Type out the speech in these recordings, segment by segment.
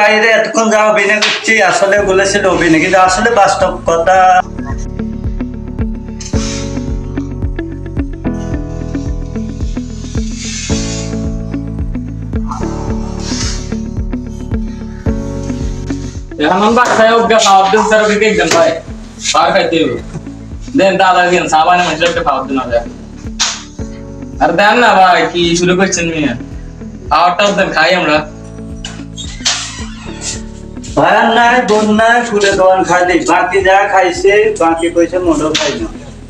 বাইরে এতক্ষণ যা অভিনয় করছি, আসলে বলেছিল অভিনয়, কিন্তু আসলে বাস্তব কথা। ভাই। পার খাইতে হবে দেন দাদা দিন সাবানে মানুষের একটা খাওয়ার আর দেন না ভাই, কি শুরু করছেন মেয়ে? খাওয়ারটাও দেন, খাই আমরা। ভাইয়ার নাই বোন নাই ফুলে দোকান খাইলি বাকি যা খাইছে বাকি পয়সা মোটেও খাই না।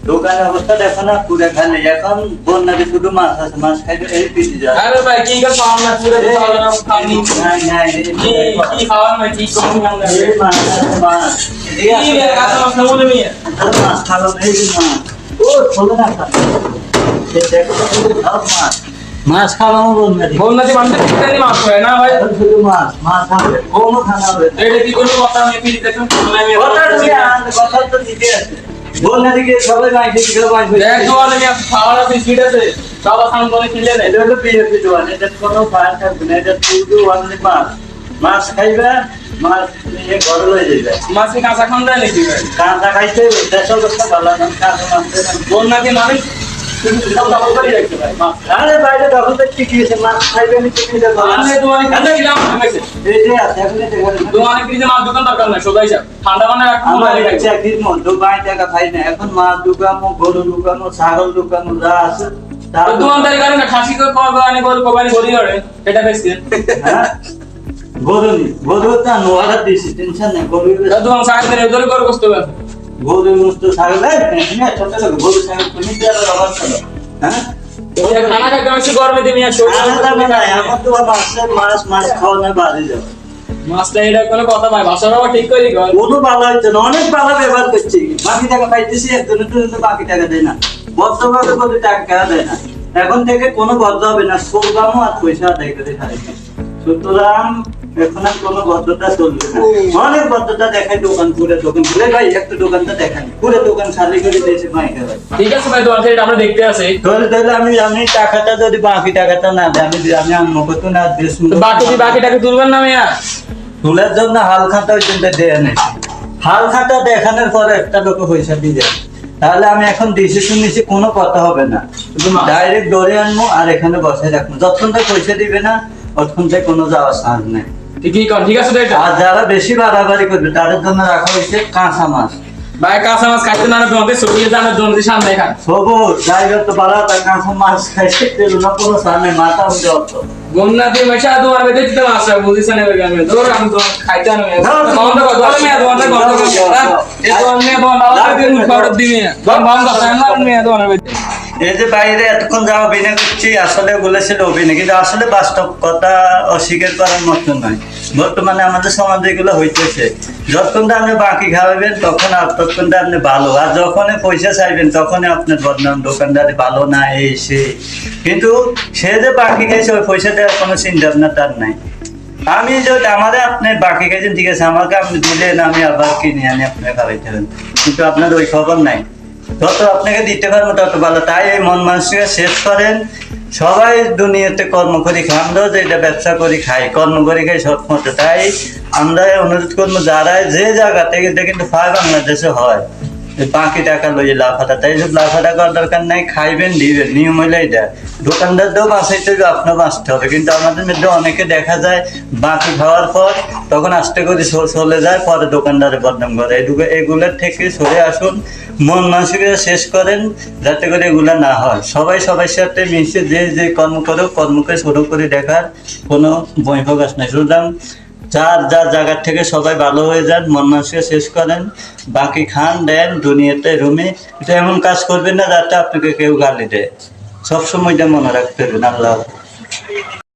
দোকানের অবস্থা দেখো না পুরে খাইলে এখন বন্যাতে শুধু মাছ আছে মাছ খাইলে এই পিটি যায়। আরে ভাই কি করে খাওয়ার না পুরো খাওয়ার না খাওনি নাই নাই কি কি খাওয়ার না কি কম এই মাছ মাছ। কি রে কাঁচা মাছ না বলে মেয়ে মাছ খালো না, এই মাছ। ও চলে না খালো। দেখো সব মাছ। মাছ খাওয়ানো বন্যাতে বন্যাতে মানুষ চিকেন মাছ হয় না ভাই? শুধু মাছ মাছ খাবে কোনো খানা হবে না। এটা কি করব? কথা আমি ফিরে দেখুন কথা তুমি আন, কথা তো দিতে আছে বন্যা দিকে সবাই মাছ দিকে কেউ মাছ। এক দোয়ালে খাওয়ার আছে সিট আছে। সব সাম করে খেলে নেই। এটা হলো বিএপি দোকান এটা কোনো ফায়ার থাকবে না এটা শুধু অনলি মাছ। মাছ খাইবে মাছ নিয়ে ঘরে লয়ে যাবে মাছ কাঁচা খান দেয় নাকি ভাই? কাঁচা খাইতে দেশের অবস্থা ভালো না কাঁচা মাছ খেতে না। করে আরে বাইরে দখল তো কি মাছ খাইবে এখন মাছ দোকান মানে গরু দোকানো ছাগল দোকানো যা আছে খাসি করে খাওয়া গরু কোবানি গরি করে এটা বেশি হ্যাঁ? গরু নি গরু তা নোয়ারা দিয়েছি টেনশন নেই গরু ধরে গরু কষ্ট হবে গরু মুস্ত হ্যাঁ, ছোট লোক, গরু ছাগল তুমি হ্যাঁ? তো হচ্ছে না অনেক ভালো ব্যবহার করছি। বাকি টাকা পাইতেছি একজনের জন্য বাকি টাকা দেয় না। বর্তমানে কোনো টাকা দেয় না। এখন থেকে কোনো বদ্ধ হবে না সোলগামও আর পয়সা খাই সুতরাং এখন আর কোনো চলবে না। অনেক দেখায় দোকান পুরে দোকান খুলে। ভাই একটা দোকানটা দেখান পুরো দোকান খালি করে দিয়েছে মাইকে ভাই। ঠিক আছে ভাই তোমার সেটা আমরা দেখতে আসি। ধরে ধরে আমি আমি টাকাটা যদি বাকি টাকাটা না দেয় আমি আমি আম্মকে তো না দেশ বাকি কি বাকিটাকে তুলবেন না মেয়া তুলার জন্য হাল খাতা ওই জন্য দেয় নেই। হাল খাতা দেখানোর পরে একটা লোক পয়সা দিয়ে দেয়। তাহলে আমি এখন ডিসিশন নিচ্ছি কোনো কথা হবে না। ডাইরেক্ট ধরে আনব আর এখানে বসে রাখব যতক্ষণ পয়সা দিবে না ততক্ষণ কোনো যাওয়ার চান্স নেই। ঠিকই কর ঠিক আছে এটা আর যারা বেশি বাড়াবাড়ি করবে তাদের জন্য রাখা হয়েছে কাঁচা মাছ ভাই কাঁচা মাছ খাইতে না তোমাকে সরিয়ে জানার জন্য সামনে খান সবুজ ড্রাইভার তো বাড়া তার কাঁচা মাছ খাইছে তেল না কোনো সামনে মাথা উঠে অর্থ বন্যা দিয়ে মেশা তোমার বেঁধে দিতে মাছ বুঝিস না এবার আমি ধর আমি তো খাইতে আনো বন্ধ কর ধর মেয়া তোমার বন্ধ কর এই তো আমি তোমার বাবা দিন খবর দিবি বন্ধ কর আমার মেয়া তোমার বেঁধে এই যে বাইরে এতক্ষণ যা অভিনয় করছি, আসলে বলেছিল অভিনয়, কিন্তু আসলে বাস্তব কথা অস্বীকার করার মতো নয়। বর্তমানে আমাদের সমাজে এগুলো হইতেছে। যতক্ষণ তো আপনি বাকি খাওয়াবেন, তখন আর ততক্ষণ তো আপনি ভালো। আর যখনই পয়সা চাইবেন, তখনই আপনার বদনাম দোকানদারি ভালো না, এই, সে। কিন্তু সে যে বাকি খাইছে, ওই পয়সা দেওয়ার কোনো চিন্তা ভাবনা তার নাই। আমি যদি আমাদের আপনি বাকি খাইছেন, ঠিক আছে, আমাকে আপনি দিলেন, আমি আবার কিনে আনি আপনার খাওয়াইতে কিন্তু আপনার ওই খবর নাই। যত আপনাকে দিতে পারব তত ভালো। তাই এই মন মানুষকে শেষ করেন। সবাই দুনিয়াতে কর্ম করি খাই আমরাও যেটা ব্যবসা করি খাই, কর্ম করি খাই সব মতো তাই আমরা অনুরোধ করব, যারা যে জায়গা থেকে কিন্তু ফাই বাংলাদেশে হয় বাকি টাকা লইয়ে লাফাটা তাই সব লাফাটা করার দরকার নাই, খাইবেন, দিবেন, নিয়ম হইলে এটা দোকানদারদেরও বাঁচাইতে হবে আপনার বাঁচতে হবে। কিন্তু আমাদের মধ্যে অনেকে দেখা যায় বাকি খাওয়ার পর তখন আস্তে করে চলে যায়, পরে দোকানদারে বদনাম করে। এগুলো এগুলোর থেকে সরে আসুন, মন মানসিকতা শেষ করেন, যাতে করে এগুলো না হয়। সবাই সবার সাথে মিশে যে যে কর্ম করো কর্মকে শুরু করে দেখার কোনো বই নাই। সুতরাং যার যার জায়গার থেকে সবাই ভালো হয়ে যান, মন মানসিকতা শেষ করেন, বাকি খান, দেন, দুনিয়াতে রুমে এটা এমন কাজ করবেন না যাতে আপনাকে কেউ গালি দেয় সবসময় এটা মনে রাখতে হবে আল্লাহ।